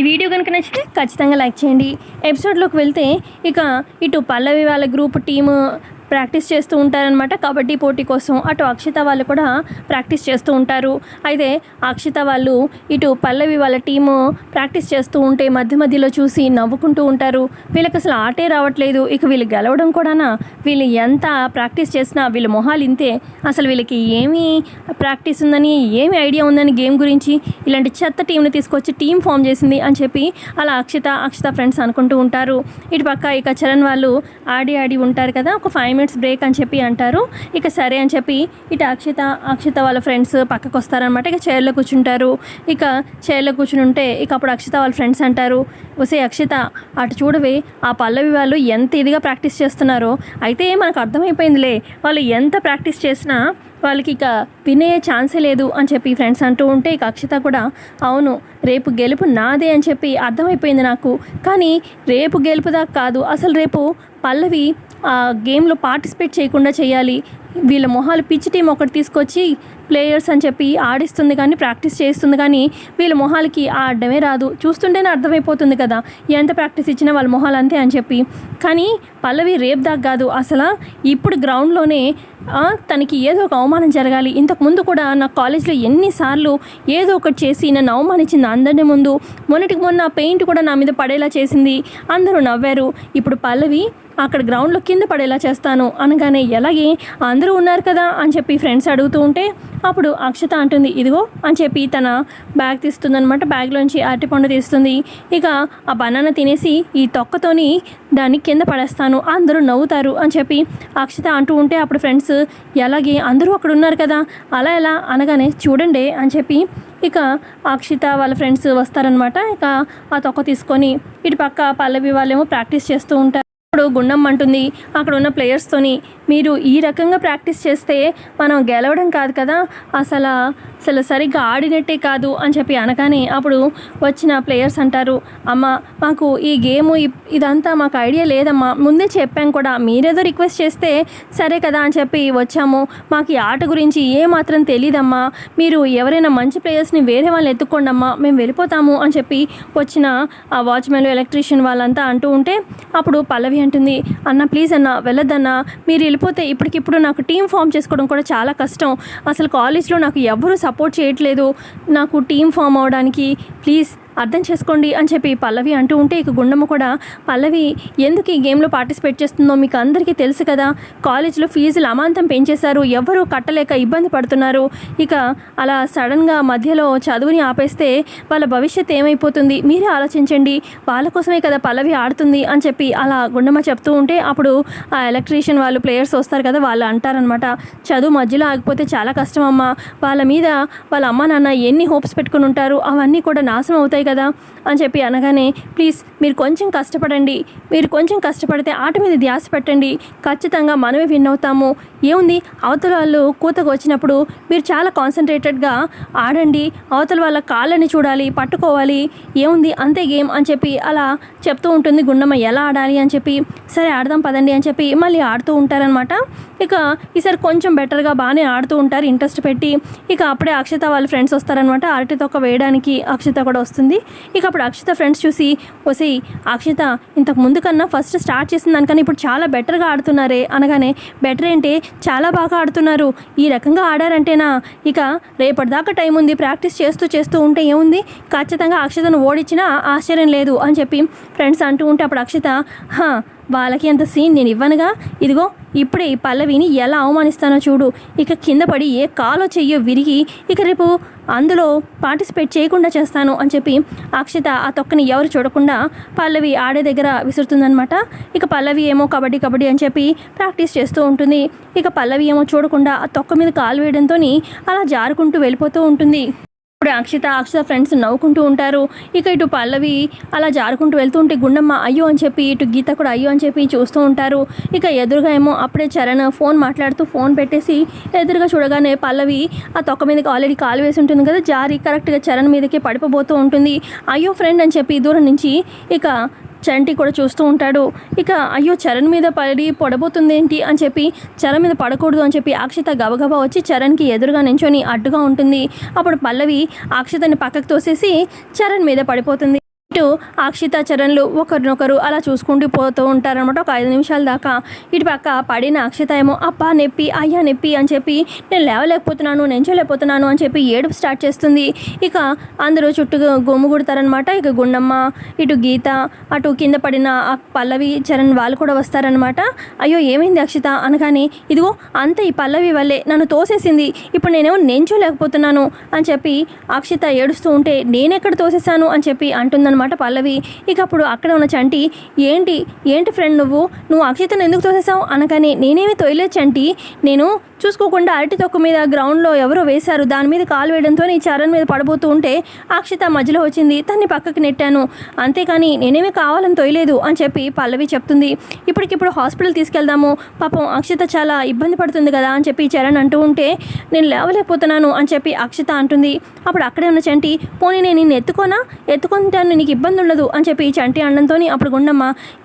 ఈ వీడియో కనుక నచ్చితే ఖచ్చితంగా లైక్ చేయండి. ఎపిసోడ్లోకి వెళ్తే ఇక ఇటు పల్లవి వాళ్ళ గ్రూప్ టీము ప్రాక్టీస్ చేస్తూ ఉంటారనమాట కబడ్డీ పోటీ కోసం అటు అక్షిత వాళ్ళు కూడా ప్రాక్టీస్ చేస్తూ ఉంటారు. అయితే అక్షిత వాళ్ళు ఇటు పల్లవి వాళ్ళ టీము ప్రాక్టీస్ చేస్తూ ఉంటే మధ్య మధ్యలో చూసి నవ్వుకుంటూ ఉంటారు. వీళ్ళకి అసలు ఆటే రావట్లేదు. ఇక వీళ్ళు గెలవడం కూడానా? వీళ్ళు ఎంత ప్రాక్టీస్ చేసినా వీళ్ళ మొహాలు ఇంతే. అసలు వీళ్ళకి ఏమి ప్రాక్టీస్ ఉందని ఏమి ఐడియా ఉందని గేమ్ గురించి ఇలాంటి చెత్త టీంని తీసుకొచ్చి టీం ఫామ్ చేసింది అని చెప్పి అలా అక్షిత అక్షిత ఫ్రెండ్స్ అనుకుంటూ ఉంటారు. ఇటు పక్క ఇక చరణ్ వాళ్ళు ఆడి ఆడి ఉంటారు కదా? ఒక ఫైవ్ మినిట్స్ బ్రేక్ అని చెప్పి అంటారు. ఇక సరే అని చెప్పి ఇటు అక్షిత అక్షిత వాళ్ళ ఫ్రెండ్స్ పక్కకు వస్తారనమాట ఇక చైర్లో కూర్చుంటారు. ఇక చైర్లో కూర్చుని ఉంటే ఇక అప్పుడు అక్షిత వాళ్ళ ఫ్రెండ్స్ అంటారు వసే అక్షిత అటు చూడవే ఆ పల్లవి వాళ్ళు ఎంత ఇదిగా ప్రాక్టీస్ చేస్తున్నారో. అయితే మనకు అర్థమైపోయిందిలే వాళ్ళు ఎంత ప్రాక్టీస్ చేసినా వాళ్ళకి ఇక వినే ఛాన్సే లేదు అని చెప్పి ఫ్రెండ్స్ అంటూ ఉంటే ఇక అక్షిత కూడా అవును రేపు గెలుపు నాదే అని చెప్పి అర్థమైపోయింది నాకు. కానీ రేపు గెలుపుదా కాదు అసలు రేపు పల్లవి ఆ గేమ్లో పార్టిసిపేట్ చేయకుండా చేయాలి. వీళ్ళ మొహాలు పిచ్చి టీం ఒకటి తీసుకొచ్చి ప్లేయర్స్ అని చెప్పి ఆడిస్తుంది కానీ ప్రాక్టీస్ చేస్తుంది కానీ వీళ్ళ మొహాలకి ఆడడమే రాదు. చూస్తుంటేనే అర్థమైపోతుంది కదా ఎంత ప్రాక్టీస్ ఇచ్చినా వాళ్ళ మొహాలు అంతే అని చెప్పి. కానీ పల్లవి రేపు దాకా కాదు. అసలు ఇప్పుడు గ్రౌండ్లోనే తనకి ఏదో ఒక అవమానం జరగాలి. ఇంతకు ముందు కూడా నా కాలేజ్లో ఎన్నిసార్లు ఏదో ఒకటి చేసి నన్ను అవమానించింది అందరిని ముందు. మొన్నటికి మొన్న పెయింట్ కూడా నా మీద పడేలా చేసింది. అందరూ నవ్వారు. ఇప్పుడు పల్లవి అక్కడ గ్రౌండ్లో కింద పడేలా చేస్తాను అనగానే ఎలాగే అందరూ ఉన్నారు కదా అని చెప్పి ఫ్రెండ్స్ అడుగుతూ ఉంటే అప్పుడు అక్షత అంటుంది ఇదిగో అని చెప్పి తన బ్యాగ్ తీస్తుందనమాట బ్యాగ్లోంచి అరటిపండు తీస్తుంది. ఇక ఆ బనానా తినేసి ఈ తొక్కతోని దాన్ని కింద పడేస్తాను అందరూ నవ్వుతారు అని చెప్పి అక్షిత అంటూ ఉంటే అప్పుడు ఫ్రెండ్స్ ఎలాగే? అందరూ అక్కడ ఉన్నారు కదా? అలా ఎలా? అనగానే చూడండి అని చెప్పి ఇక అక్షిత వాళ్ళ ఫ్రెండ్స్ వస్తారనమాట ఇక ఆ తొక్క తీసుకొని ఇటు పక్క పల్లవి వాళ్ళేమో ప్రాక్టీస్ చేస్తూ ఉంటారు. గుండం అంటుంది. అక్కడ ఉన్న ప్లేయర్స్తోని మీరు ఈ రకంగా ప్రాక్టీస్ చేస్తే మనం గెలవడం కాదు కదా. అసలు అసలు సరిగ్గా ఆడినట్టే కాదు అని చెప్పి అనగానే అప్పుడు వచ్చిన ప్లేయర్స్ అంటారు అమ్మ మాకు ఈ గేమ్ ఇదంతా మాకు ఐడియా లేదమ్మా. ముందే చెప్పాం కూడా మీరేదో రిక్వెస్ట్ చేస్తే సరే కదా అని చెప్పి వచ్చాము. మాకు ఈ ఆట గురించి ఏ మాత్రం తెలియదమ్మా మీరు ఎవరైనా మంచి ప్లేయర్స్ని వేరే వాళ్ళని ఎత్తుకోండమ్మా అమ్మా. మేము వెళ్ళిపోతాము అని చెప్పి వచ్చిన ఆ వాచ్మెన్ ఎలక్ట్రీషియన్ వాళ్ళంతా అంటూ ఉంటే అప్పుడు పల్లవి అంటుంది అన్న ప్లీజ్ అన్న వెళ్ళొద్దన్న. మీరు వెళ్ళిపోతే ఇప్పటికిప్పుడు నాకు టీం ఫామ్ చేసుకోవడం కూడా చాలా కష్టం. అసలు కాలేజ్లో నాకు ఎవరు సపోర్ట్ చేయట్లేదు. నాకు టీం ఫామ్ అవడానికి ప్లీజ్ అర్థం చేసుకోండి అని చెప్పి పల్లవి అంటూ ఉంటే ఇక గుండమ్మ కూడా పల్లవి ఎందుకు ఈ గేమ్లో పార్టిసిపేట్ చేస్తుందో మీకు అందరికీ తెలుసు కదా. కాలేజీలో ఫీజులు అమాంతం పెంచేశారు. ఎవరూ కట్టలేక ఇబ్బంది పడుతున్నారు. ఇక అలా సడన్గా మధ్యలో చదువుని ఆపేస్తే వాళ్ళ భవిష్యత్ ఏమైపోతుంది? మీరే ఆలోచించండి. వాళ్ళ కోసమే కదా పల్లవి ఆడుతుంది అని చెప్పి అలా గుండమ్మ చెప్తూ ఉంటే అప్పుడు ఆ ఎలక్ట్రీషియన్ వాళ్ళు ప్లేయర్స్ వస్తారు కదా వాళ్ళు అంటారనమాట చదువు మధ్యలో ఆగిపోతే చాలా కష్టం అమ్మా. వాళ్ళ మీద వాళ్ళ అమ్మ నాన్న ఎన్ని హోప్స్ పెట్టుకుని ఉంటారు? అవన్నీ కూడా నాశనం అవుతాయి కదా అని చెప్పి అనగానే ప్లీజ్ మీరు కొంచెం కష్టపడండి. మీరు కొంచెం కష్టపడితే ఆట మీద ధ్యాస పెట్టండి. ఖచ్చితంగా మనమే విన్ అవుతాము. ఏముంది? అవతల వాళ్ళు కూతకు వచ్చినప్పుడు మీరు చాలా కాన్సన్ట్రేటెడ్గా ఆడండి. అవతల వాళ్ళ కాళ్ళని చూడాలి పట్టుకోవాలి. ఏముంది? అంతే గేమ్ అని చెప్పి అలా చెప్తూ ఉంటుంది గుండమ్మ. ఎలా ఆడాలి? అని చెప్పి సరే ఆడదాం పదండి అని చెప్పి మళ్ళీ ఆడుతూ ఉంటారనమాట ఇక ఈసారి కొంచెం బెటర్గా బాగానే ఆడుతూ ఉంటారు ఇంట్రెస్ట్ పెట్టి. ఇక అప్పుడే అక్షత వాళ్ళ ఫ్రెండ్స్ వస్తారనమాట అరటి తొక్క వేయడానికి అక్షత కూడా వస్తుంది. ఇక అప్పుడు అక్షత ఫ్రెండ్స్ చూసి వసి అక్షత ఇంతకు ముందు కన్నా ఫస్ట్ స్టార్ట్ చేసిన దానికన్నా ఇప్పుడు చాలా బెటర్గా ఆడుతున్నారే. అనగానే బెటర్ ఏంటి? చాలా బాగా ఆడుతున్నారు. ఈ రకంగా ఆడారంటేనా? ఇక రేపటిదాకా టైం ఉంది. ప్రాక్టీస్ చేస్తూ చేస్తూ ఉంటే ఏముంది? ఖచ్చితంగా అక్షతను ఓడించినా ఆశ్చర్యం లేదు. అని చెప్పి ఫ్రెండ్స్ అంటూ ఉంటే అప్పుడు అక్షత వాళ్ళకి అంత సీన్ నేను ఇవ్వనుగా? ఇదిగో ఇప్పుడే ఈ పల్లవిని ఎలా అవమానిస్తానో చూడు. ఇక కింద పడి ఏ కాలో చెయ్యో విరిగి ఇక రేపు అందులో పార్టిసిపేట్ చేయకుండా చేస్తాను అని చెప్పి అక్షత ఆ తొక్కని ఎవరు చూడకుండా పల్లవి ఆడే దగ్గర విసురుతుందనమాట ఇక పల్లవి ఏమో కబడ్డీ కబడ్డీ అని చెప్పి ప్రాక్టీస్ చేస్తూ ఉంటుంది. ఇక పల్లవి ఏమో చూడకుండా ఆ తొక్క మీద కాలు వేయడంతో అలా జారుకుంటూ వెళ్ళిపోతూ ఉంటుంది. ఇప్పుడు అక్షిత అక్షిత ఫ్రెండ్స్ నవ్వుకుంటూ ఉంటారు. ఇక ఇటు పల్లవి అలా జారుకుంటూ వెళ్తూ ఉంటే గుండమ్మ అయ్యో అని చెప్పి ఇటు గీత కూడా అయ్యో అని చెప్పి చూస్తూ ఉంటారు. ఇక ఎదురుగా ఏమో అప్పుడే చరణ్ ఫోన్ మాట్లాడుతూ ఫోన్ పెట్టేసి ఎదురుగా చూడగానే పల్లవి ఆ తొక్క మీదకి ఆల్రెడీ కాలు వేసి ఉంటుంది కదా జారి కరెక్ట్గా చరణ్ మీదకి పడిపోతూ ఉంటుంది. అయ్యో ఫ్రెండ్ అని చెప్పి దూరం నుంచి ఇక చంటి కూడా చూస్తూ ఉంటాడు. ఇక అయ్యో చరణ్ మీద పడి పొడబోతుంది ఏంటి అని చెప్పి చరణ్ మీద పడకూడదు అని చెప్పి అక్షిత గబగబా వచ్చి చరణ్కి ఎదురుగా నించొని అడ్డుగా ఉంటుంది. అప్పుడు పల్లవి అక్షతని పక్కకు తోసేసి చరణ్ మీద పడిపోతుంది. ఇటు అక్షిత చరణ్లు ఒకరినొకరు అలా చూసుకుంటూ పోతూ ఉంటారనమాట ఒక ఐదు నిమిషాల దాకా ఇటు పక్క పడిన అక్షిత ఏమో అప్ప నొప్పి అయ్యా నొప్పి అని చెప్పి నేను లేవలేకపోతున్నాను నెంచోలేకపోతున్నాను అని చెప్పి ఏడుపు స్టార్ట్ చేస్తుంది. ఇక అందరూ చుట్టూ గుమ్ముగుడతారనమాట ఇక గుండమ్మ ఇటు గీత అటు కింద పడిన ఆ పల్లవి చరణ్ వాళ్ళు కూడా వస్తారనమాట అయ్యో ఏమైంది అక్షిత? అనగానే ఇదిగో అంత ఈ పల్లవి వల్లే నన్ను తోసేసింది. ఇప్పుడు నేనేమో నెంచోలేకపోతున్నాను అని చెప్పి అక్షిత ఏడుస్తూ ఉంటే నేనెక్కడ తోసేసాను అని చెప్పి అంటుందన్నమాట. పల్లవి. ఇక అప్పుడు అక్కడ ఉన్న చంటి ఏంటి ఏంటి ఫ్రెండ్ నువ్వు? నువ్వు అక్షితను ఎందుకు తోసేసావు అనగానే నేనేమి తోయలేదు చంటి. నేను చూసుకోకుండా అరటి తొక్క మీద గ్రౌండ్లో ఎవరో వేశారు. దాని మీద కాలు వేయడంతో నీ చరణ్ మీద పడబోతూ ఉంటే అక్షిత మధ్యలో వచ్చింది. తన్ని పక్కకి నెట్టాను. అంతేకాని నేనేమి కావాలని తొయలేదు అని చెప్పి పల్లవి చెప్తుంది. ఇప్పటికిప్పుడు హాస్పిటల్ తీసుకెళ్దాము. పాపం అక్షిత చాలా ఇబ్బంది పడుతుంది కదా అని చెప్పి చరణ్ అంటూ ఉంటే నేను లేవలేకపోతున్నాను అని చెప్పి అక్షిత అంటుంది. అప్పుడు అక్కడే ఉన్న చంటి పోనీ నేను నిన్ను ఎత్తుకోనా? ఎత్తుకుంటాను నీకు ఇబ్బంది ఉండదు అని చెప్పి చంటి అనడంతో అప్పుడు గుండమ్మ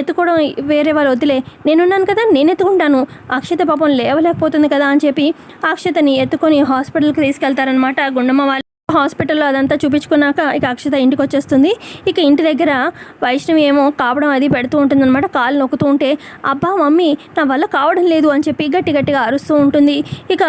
ఎత్తుకోవడం వేరే వాళ్ళు వదిలే నేనున్నాను కదా నేను ఎత్తుకుంటాను. అక్షత పాపం లేవలేకపోతుంది కదా అని చెప్పి అక్షతని ఎత్తుకొని హాస్పిటల్కి తీసుకెళ్తారనమాట గుండమ్మ వాళ్ళు. హాస్పిటల్లో అదంతా చూపించుకున్నాక ఇక అక్షత ఇంటికి వచ్చేస్తుంది. ఇక ఇంటి దగ్గర వైష్ణవి ఏమో కావడం అది పెడుతూ ఉంటుందన్నమాట. కాలు నొక్కుతూ ఉంటే అబ్బా మమ్మీ నా వల్ల కావడం లేదు అని చెప్పి గట్టి గట్టిగా అరుస్తూ ఉంటుంది. ఇక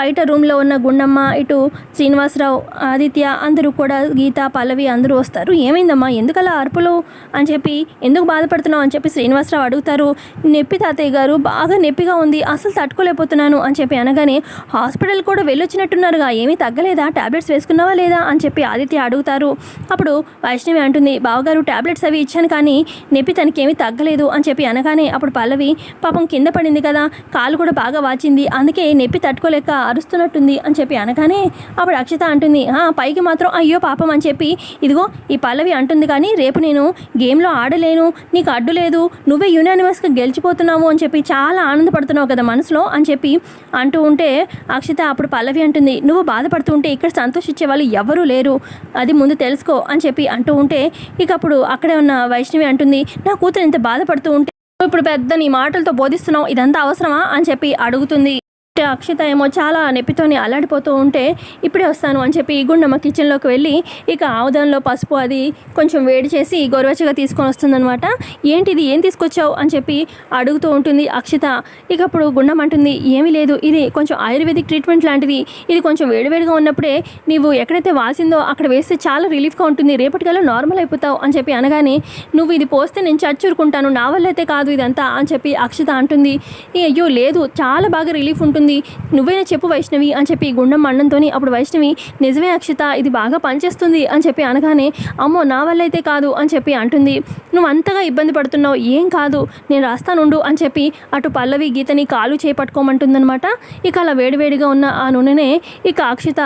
బయట రూమ్లో ఉన్న గుండమ్మ ఇటు శ్రీనివాసరావు ఆదిత్య అందరూ కూడా గీత పల్లవి అందరూ వస్తారు. ఏమైందమ్మా? ఎందుకలా అరుపులు అని చెప్పి ఎందుకు బాధపడుతున్నావు అని చెప్పి శ్రీనివాసరావు అడుగుతారు. నొప్పి తాతయ్య గారు బాగా నొప్పిగా ఉంది. అసలు తట్టుకోలేకపోతున్నాను అని చెప్పి అనగానే హాస్పిటల్ కూడా వెళ్ళొచ్చినట్టున్నారుగా ఏమీ తగ్గలేదా? టాబ్లెట్స్ తీసుకున్నావా లేదా అని చెప్పి ఆదిత్య అడుగుతారు. అప్పుడు వైష్ణవి అంటుంది బావగారు టాబ్లెట్స్ అవి ఇచ్చాను కానీ నొప్పి తనకేమీ తగ్గలేదు అని చెప్పి అనగానే అప్పుడు పల్లవి పాపం కింద పడింది కదా కాలు కూడా బాగా వాచింది అందుకే నొప్పి తట్టుకోలేక అరుస్తున్నట్టుంది అని చెప్పి అనగానే అప్పుడు అక్షత అంటుంది పైకి మాత్రం అయ్యో పాపం అని చెప్పి ఇదిగో ఈ పల్లవి అంటుంది కానీ రేపు నేను గేమ్లో ఆడలేను నీకు అడ్డు లేదు నువ్వే యునానిమస్గా గెలిచిపోతున్నావు అని చెప్పి చాలా ఆనందపడుతున్నావు కదా మనసులో అని చెప్పి అంటూ ఉంటే అక్షత అప్పుడు పల్లవి అంటుంది నువ్వు బాధపడుతుంటే ఇక్కడ సంతోషించే వాళ్ళు ఎవరూ లేరు. అది ముందు తెలుసుకో అని చెప్పి అంటూ ఉంటే ఇక అప్పుడు అక్కడే ఉన్న వైష్ణవి అంటుంది నా కూతురు ఇంత బాధపడుతూ ఉంటే ఇప్పుడు పెద్ద నీ మాటలతో బోధిస్తున్నావు ఇదంతా అవసరమా? అని చెప్పి అడుగుతుంది. ఇటు అక్షిత ఏమో చాలా నొప్పితోని అల్లాడిపోతూ ఉంటే ఇప్పుడే వస్తాను అని చెప్పి గుండమ్మ కిచెన్లోకి వెళ్ళి ఇక ఆవుదంలో పసుపు అది కొంచెం వేడి చేసి గోరువెచ్చగా తీసుకొని వస్తుందన్నమాట. ఏంటిది? ఏం తీసుకొచ్చావు? అని చెప్పి అడుగుతూ ఉంటుంది అక్షిత. ఇక అప్పుడు గుండం అంటుంది ఏమీ లేదు. ఇది కొంచెం ఆయుర్వేదిక్ ట్రీట్మెంట్ లాంటిది. ఇది కొంచెం వేడివేడిగా ఉన్నప్పుడే నీవు ఎక్కడైతే వాసిందో అక్కడ వేస్తే చాలా రిలీఫ్గా ఉంటుంది. రేపటికల్లా నార్మల్ అయిపోతావు అని చెప్పి అనగానే నువ్వు ఇది పోస్తే నేను చచ్చూరుకుంటాను. నా వల్ల అయితే కాదు ఇదంతా అని చెప్పి అక్షిత అంటుంది. "ఏ, అయ్యో లేదు. చాలా బాగా రిలీఫ్ ఉంటుంది. నువ్వేనా చెప్పు వైష్ణవి అని చెప్పి గుండం మండంతో అప్పుడు వైష్ణవి నిజమే అక్షిత ఇది బాగా పనిచేస్తుంది అని చెప్పి అనగానే అమ్మో నా వల్ల అయితే కాదు అని చెప్పి అంటుంది. నువ్వు అంతగా ఇబ్బంది పడుతున్నావు ఏం కాదు నేను రాస్తానుండు అని చెప్పి అటు పల్లవి గీతని కాలు చేపట్టుకోమంటుందన్నమాట. ఇక అలా వేడివేడిగా ఉన్న ఆ నూనెనే ఇక అక్షిత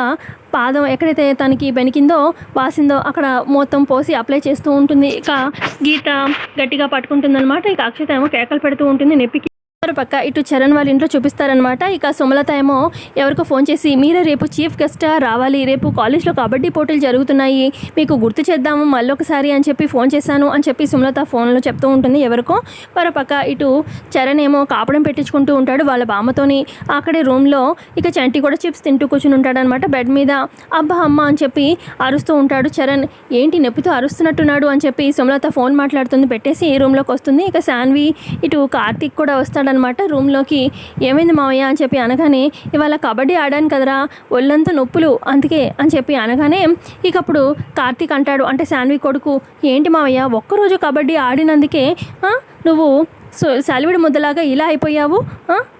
పాదం ఎక్కడైతే తనకి బెనికిందో వాసిందో అక్కడ మొత్తం పోసి అప్లై చేస్తూ ఉంటుంది. ఇక గీత గట్టిగా పట్టుకుంటుందన్నమాట. ఇక అక్షిత ఏమో కేకలు పెడుతూ ఉంటుంది నొప్పికి పక్క ఇటు చరణ్ వాళ్ళ ఇంట్లో చూపిస్తారనమాట ఇక సుమలత ఏమో ఎవరికో ఫోన్ చేసి మీరే రేపు చీఫ్ గెస్ట్గా రావాలి. రేపు కాలేజ్లో కబడ్డీ పోటీలు జరుగుతున్నాయి. మీకు గుర్తు చేద్దాము మళ్ళీ ఒకసారి అని చెప్పి ఫోన్ చేశాను అని చెప్పి సుమలత ఫోన్లో చెప్తూ ఉంటుంది ఎవరికో. మరోపక్క ఇటు చరణ్ ఏమో కాపడం పెట్టించుకుంటూ ఉంటాడు వాళ్ళ బామ్మతోని. అక్కడే రూమ్లో ఇక చంటి కూడా చిప్స్ తింటూ కూర్చుని ఉంటాడనమాట బెడ్ మీద అబ్బా అమ్మ అని చెప్పి అరుస్తూ ఉంటాడు చరణ్. ఏంటి నొప్పితో అరుస్తున్నట్టున్నాడు అని చెప్పి సుమలత ఫోన్ మాట్లాడుతుంది. పెట్టేసి ఈ రూమ్లోకి వస్తుంది. ఇక శాన్వి ఇటు కార్తీక్ కూడా వస్తాడనమాట రూమ్లోకి ఏమైంది మావయ్య అని చెప్పి అనగానే ఇవాళ కబడ్డీ ఆడాను కదరా ఒళ్ళంతా నొప్పులు అందుకే అని చెప్పి అనగానే ఇక అప్పుడు కార్తీక్ అంటాడు అంటే శాన్వి కొడుకు ఏంటి మావయ్య ఒక్కరోజు కబడ్డీ ఆడినందుకే నువ్వు సో ముద్దలాగా ఇలా అయిపోయావు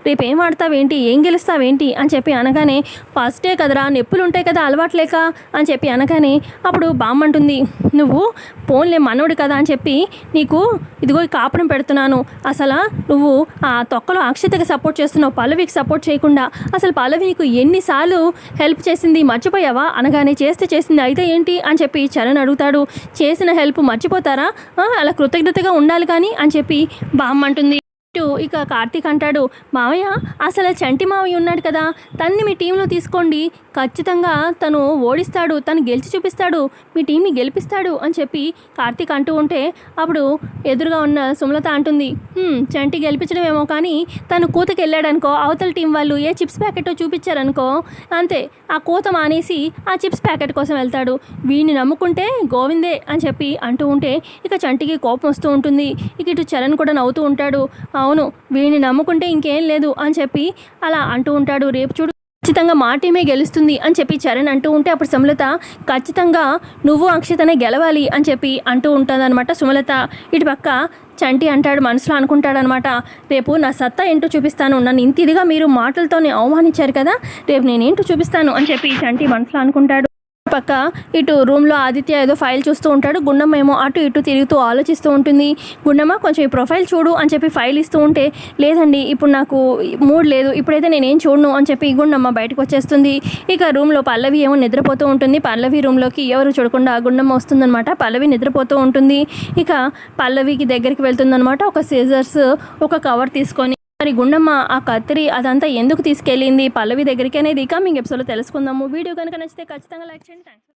రేపు ఏం ఆడతావేంటి? ఏం గెలుస్తావేంటి? అని చెప్పి అనగానే ఫస్టే కదరా నొప్పులు ఉంటాయి కదా అలవాట్లేక? అని చెప్పి అనగానే అప్పుడు బామ్మంటుంది నువ్వు పోన్లే మనోడు కదా? అని చెప్పి నీకు ఇదిగో కాపురం పెడుతున్నాను. అసలు నువ్వు ఆ తొక్కలో అక్షతకి సపోర్ట్ చేస్తున్నావు పల్లవికి సపోర్ట్ చేయకుండా. అసలు పల్లవి నీకు ఎన్నిసార్లు హెల్ప్ చేసింది మర్చిపోయావా? అనగానే చేస్తే చేసింది అయితే ఏంటి? అని చెప్పి చరణ్ అడుగుతాడు చేసిన హెల్ప్ మర్చిపోతారా? అలా కృతజ్ఞతగా ఉండాలి కానీ? అని చెప్పి బామ్మంటుంది. ఇటు ఇక కార్తీక్ అంటాడు మావయ్య అసలు చంటి మావయ్య ఉన్నాడు కదా తన్ని మీ టీంలో తీసుకోండి. ఖచ్చితంగా తను ఓడిస్తాడు తను గెలిచి చూపిస్తాడు మీ టీంని గెలిపిస్తాడు అని చెప్పి కార్తీక్ అంటూ ఉంటే అప్పుడు ఎదురుగా ఉన్న సుమలత అంటుంది చంటి గెలిపించడమేమో కానీ తను కూతకి వెళ్ళాడనుకో అవతల టీం వాళ్ళు ఏ చిప్స్ ప్యాకెట్ చూపించారనుకో అంతే ఆ కూత మానేసి ఆ చిప్స్ ప్యాకెట్ కోసం వెళ్తాడు. వీడిని నమ్ముకుంటే గోవిందే అని చెప్పి అంటూ ఉంటే ఇక చంటికి కోపం వస్తూ ఉంటుంది. ఇక ఇటు చరణ్ కూడా నవ్వుతూ ఉంటాడు అవును వీడిని నమ్ముకుంటే ఇంకేం లేదు అని చెప్పి అలా అంటూ ఉంటాడు. రేపు చూడు ఖచ్చితంగా మా టీమే గెలుస్తుంది అని చెప్పి చరణ్ అంటూ ఉంటే అప్పుడు సుమలత ఖచ్చితంగా నువ్వు అక్షతనే గెలవాలి అని చెప్పి అంటూ ఉంటుందన్నమాట సుమలత. ఇటు పక్క చంటి అంటాడు మనసులో అనుకుంటాడనమాట రేపు నా సత్తా ఏంటో చూపిస్తాను. నన్ను ఇంత ఇదిగా మీరు మాటలతోనే అవమానించారు కదా రేపు నేనేంటో చూపిస్తాను అని చెప్పి చంటి మనసులో అనుకుంటాడు. పక్క ఇటు రూమ్లో ఆదిత్య ఏదో ఫైల్ చూస్తూ ఉంటాడు. గుండమ్మ ఏమో అటు ఇటు తిరుగుతూ ఆలోచిస్తూ ఉంటుంది. గుండమ్మ కొంచెం ఈ ప్రొఫైల్ చూడు అని చెప్పి ఫైల్ ఇస్తూ ఉంటే లేదండి ఇప్పుడు నాకు మూడ్ లేదు. ఇప్పుడైతే నేనేం చూడను అని చెప్పి గుండమ్మ బయటకు వచ్చేస్తుంది. ఇక రూమ్లో పల్లవి ఏమో నిద్రపోతూ ఉంటుంది. పల్లవి రూమ్లోకి ఎవరు చూడకుండా గుండమ్మ వస్తుందన్నమాట. పల్లవి నిద్రపోతూ ఉంటుంది. ఇక పల్లవికి దగ్గరికి వెళ్తుందనమాట ఒక సీజర్స్ ఒక కవర్ తీసుకొని మరి గుండమ్మ ఆ కత్తిరి అదంతా ఎందుకు తీసుకెళ్ళింది? పల్లవి దగ్గరికి అనేది ఇక. మీకు ఎపిసోడ్లో తెలుసుకుందాము. వీడియో కనుక నచ్చితే ఖచ్చితంగా లైక్ చేయండి.